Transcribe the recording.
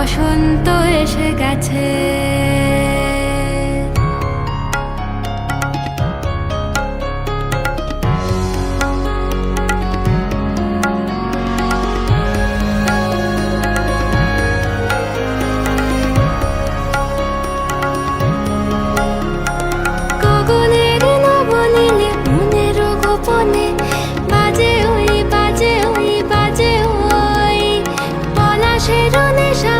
বসন্ত এসে গেছে। বাজে ওই বাজে ওই বাজে ওই পলাশের নেশা